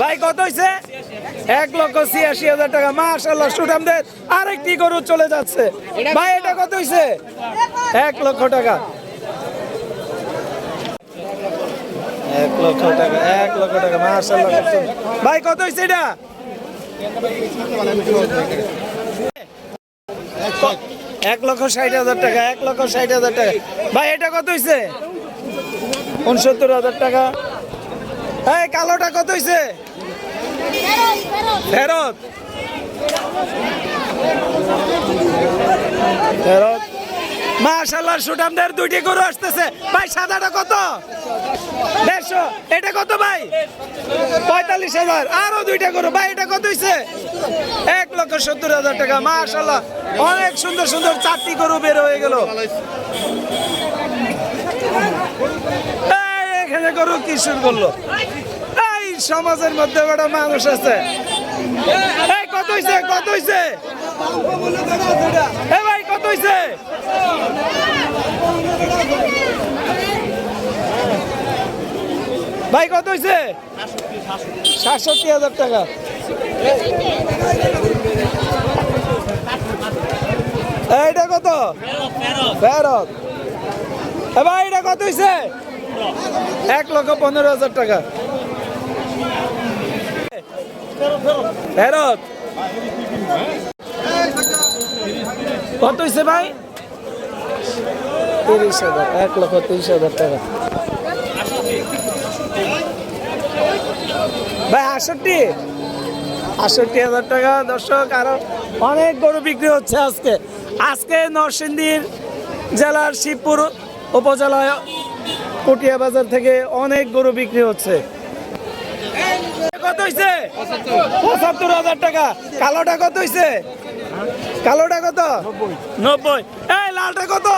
ভাই, কত হয়েছে এক লক্ষ ছিয়াশি হাজার টাকা। মাশাল্লাহ সুঠামদের আরেকটি গরু চলে যাচ্ছে। ভাই, এটা কত হয়েছে এক লক্ষ টাকা। এক লক্ষ টাকা, এক লক্ষ টাকা ভাই, কত এটা? এক লক্ষ ষাট হাজার টাকা, এক লক্ষ ষাট হাজার টাকা। ভাই, এটা কত হয়েছে উনসত্তর হাজার টাকা। এই, কালোটা কত হয়েছে ফেরত। ফেরত। মাশাল্লাহ সুটামদের দুইটি গরু আসতেছে। ভাই, সাদাটা কত? দেড়শো। এটা কত ভাই? পঁয়তাল্লিশ হাজার। আরও দুইটা গরু। ভাই, এটা কত হয়েছে এক লক্ষ সত্তর হাজার টাকা। মাশাল্লাহ অনেক সুন্দর সুন্দর চারটি গরু বের হয়ে গেল এই, এখানে গরু কি শুরু করল এই সমাজের মধ্যে একটা মানুষ আছে। এই, কত হইছে? কত হইছে? ভাই, কত হইছে? ভাই, কত হইছে? সাতষট্টি হাজার টাকা। এইটা কত? ফেরত। এ ভাই, এটা কত হইছে? এক লক্ষ পনেরো হাজার টাকা। ফেরত। কত হয়েছে ভাই? তিরিশ হাজার, এক লক্ষ তিরিশ হাজার টাকা। ভাই, আষট্টি? আষট্টি হাজার টাকা, দর্শক, আরও অনেক গরু বিক্রি হচ্ছে আজকে। আজকে নরসিংদীর জেলার শিবপুর উপজেলায় পটিয়া বাজার থেকে অনেক গরু বিক্রি হচ্ছে। কত হইছে? পঁচাত্তর হাজার টাকা। কালোটা কত হইছে? কালোটা কত? নব্বই। এই, লালটা কত?